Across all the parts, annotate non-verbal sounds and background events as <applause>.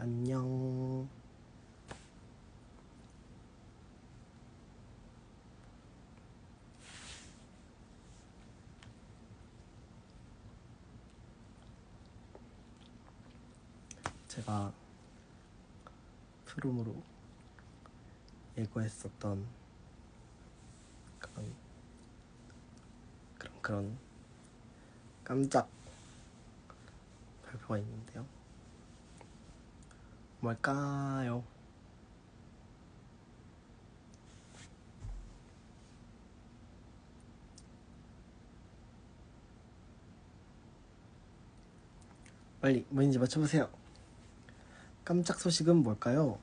안녕. 제가 프롬으로 예고했었던 그런 그런 그런 깜짝 발표가 있는데요. 뭘까요? 빨리 뭔지 맞춰보세요. 깜짝 소식은 뭘까요?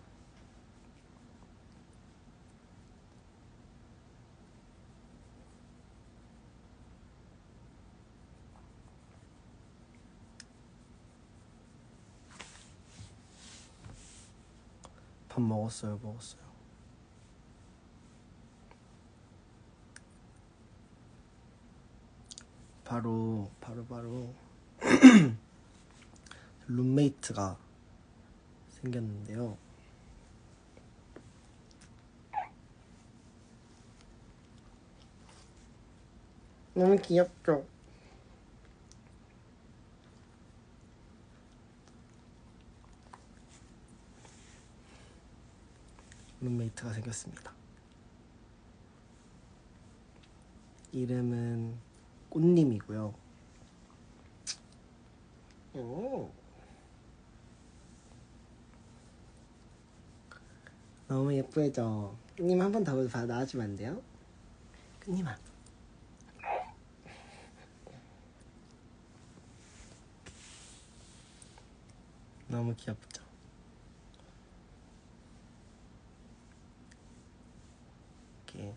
밥 먹었어요, 먹었어요. 바로 바로 바로 <clears throat> 룸메이트가 생겼는데요. 너무 귀엽죠? 룸메이트가 생겼습니다. 이름은 꽃님이고요. 오. 너무 예쁘죠? 님 한 번 더 나와주면 안 돼요? 끝님아. 너무 귀엽죠? 이렇게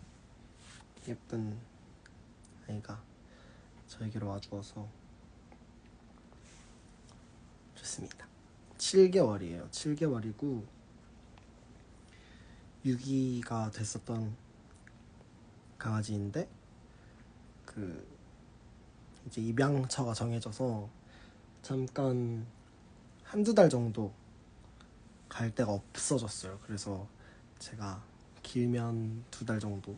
예쁜 아이가 저에게로 와주어서 좋습니다. 7개월이에요. 7개월이고 6기가 됐었던 강아지인데 그 이제 입양처가 정해져서 잠깐 한두 달 정도 갈 데가 없어졌어요. 그래서 제가 길면 두 달 정도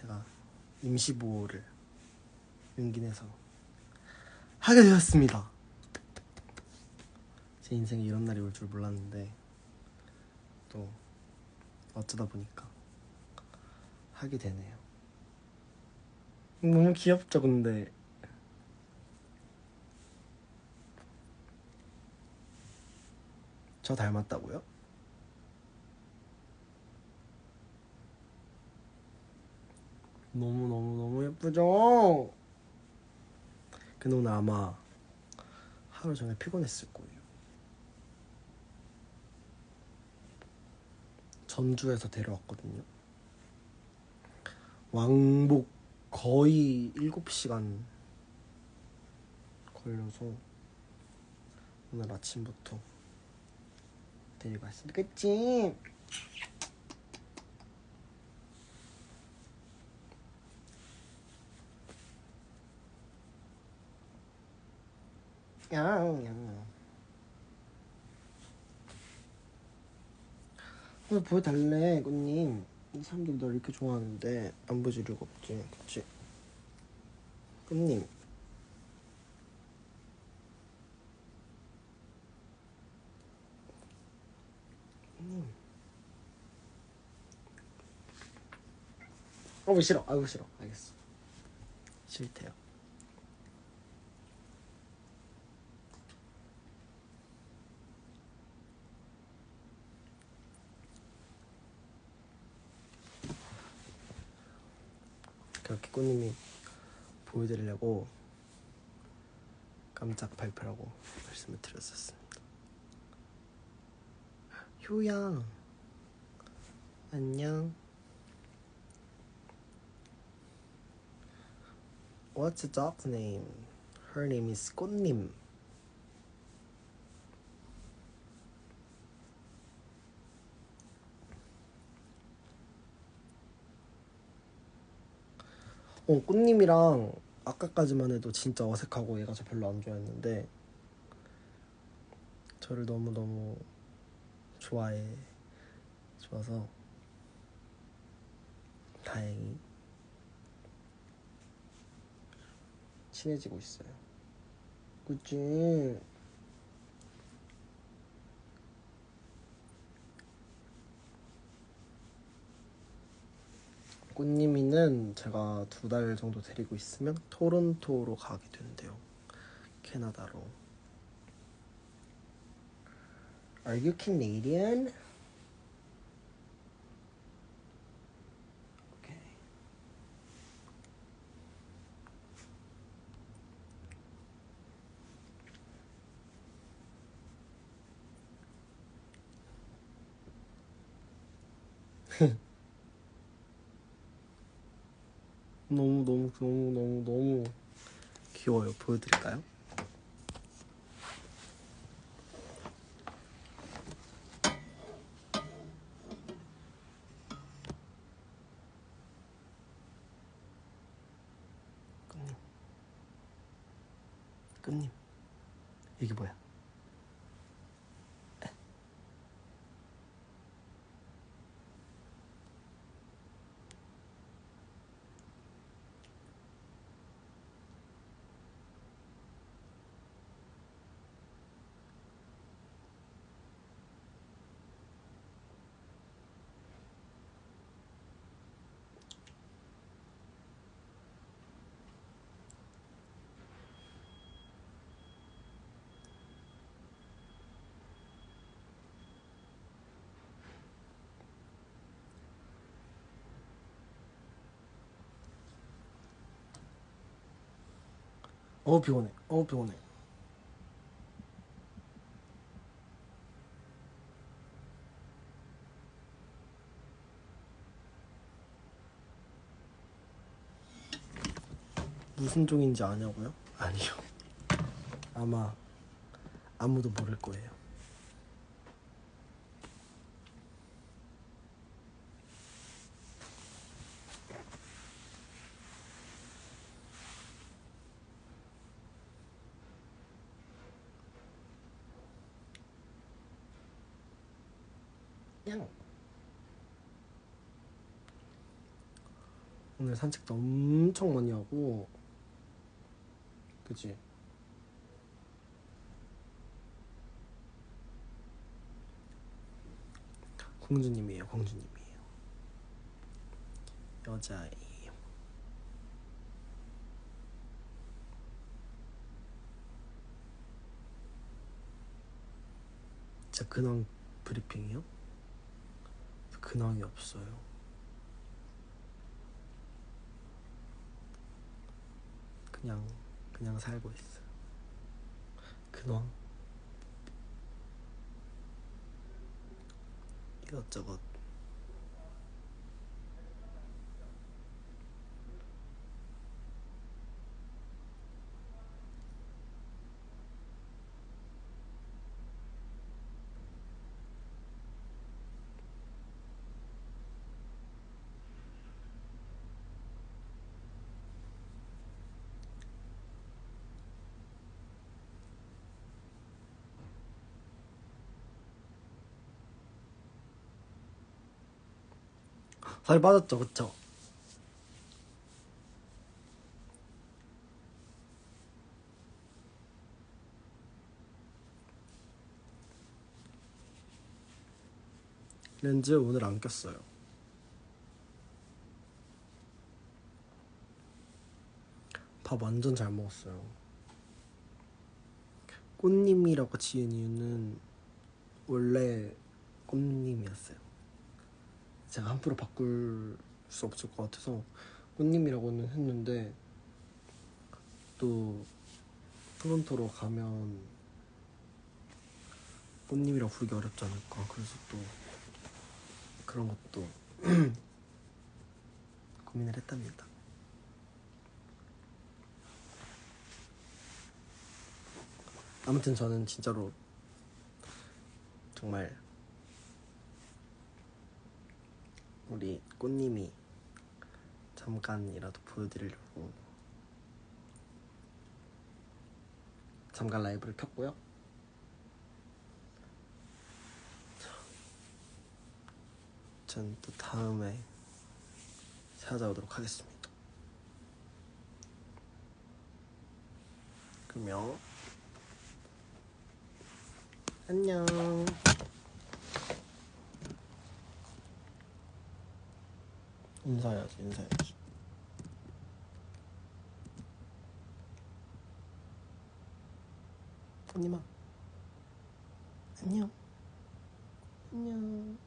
제가 임시보호를 용기 내서 하게 되었습니다. 제 인생에 이런 날이 올 줄 몰랐는데 또 어쩌다 보니까 하게 되네요. 너무 귀엽죠, 근데. 저 닮았다고요? 너무너무너무 예쁘죠? 근데 오늘 아마 하루 종일 피곤했을 거예요. 전주에서 데려왔거든요. 왕복 거의 7시간 걸려서 오늘 아침부터 데리고 왔습니다. 그치? 왜 보여달래, 꽃님. 사람들이 널 이렇게 좋아하는데 안 보여줄 이유가 없지, 그치? 꽃님. 꽃님. 어우 싫어, 아이고 싫어, 알겠어. 싫대요. 꽃님이 보여드리려고 깜짝 발표라고 말씀을 드렸었습니다. 효양 안녕. What's the dog's name? Her name is 꽃님. 어, 꽃님이랑 아까까지만 해도 진짜 어색하고 얘가 저 별로 안 좋아했는데 저를 너무 너무 좋아해 줘서 다행히 친해지고 있어요. 그치? 꽃님이는 제가 두 달 정도 데리고 있으면 토론토로 가게 된대요. 캐나다로. Are you Canadian? 너무 너무 너무 너무 너무 귀여워요. 보여드릴까요? 끝님, 끝님, 이게 뭐야? 어 피곤해. 어 피곤해. 무슨 종인지 아냐고요? 아니요. 아마 아무도 모를 거예요. 그냥 오늘 산책도 엄청 많이 하고 그치? 공주님이에요 공주님이에요 여자예요 진짜 근황 브리핑이요? 근황이 없어요. 그냥 그냥 살고 있어. 근황 이것저것 살이 빠졌죠, 그쵸? 렌즈 오늘 안 꼈어요. 밥 완전 잘 먹었어요. 꽃님이라고 지은 이유는 원래 꽃님이었어요. 제가 함부로 바꿀 수 없을 것 같아서 꽃님이라고는 했는데 또 토론토로 가면 꽃님이라고 부르기 어렵지 않을까 그래서 또 그런 것도 <clears throat> 고민을 했답니다. 아무튼 저는 진짜로 정말 우리 꽃님이 잠깐이라도 보여드리려고 잠깐 라이브를 켰고요. 전 또 다음에 찾아오도록 하겠습니다. 그러면 안녕. 인사해야지, 인사해야지. 언니마. 안녕. 안녕.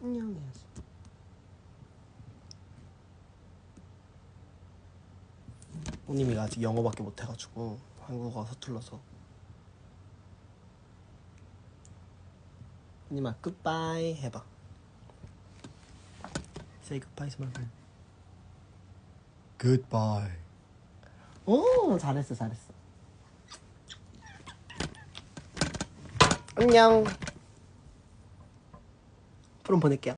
안녕 해야지. 언니미가 아직 영어밖에 못해가지고 한국어 서툴러서. 언니마 굿바이 해봐. Say goodbye, 스마일. Goodbye. 오 잘했어 잘했어. 안녕. 그럼 보낼게요.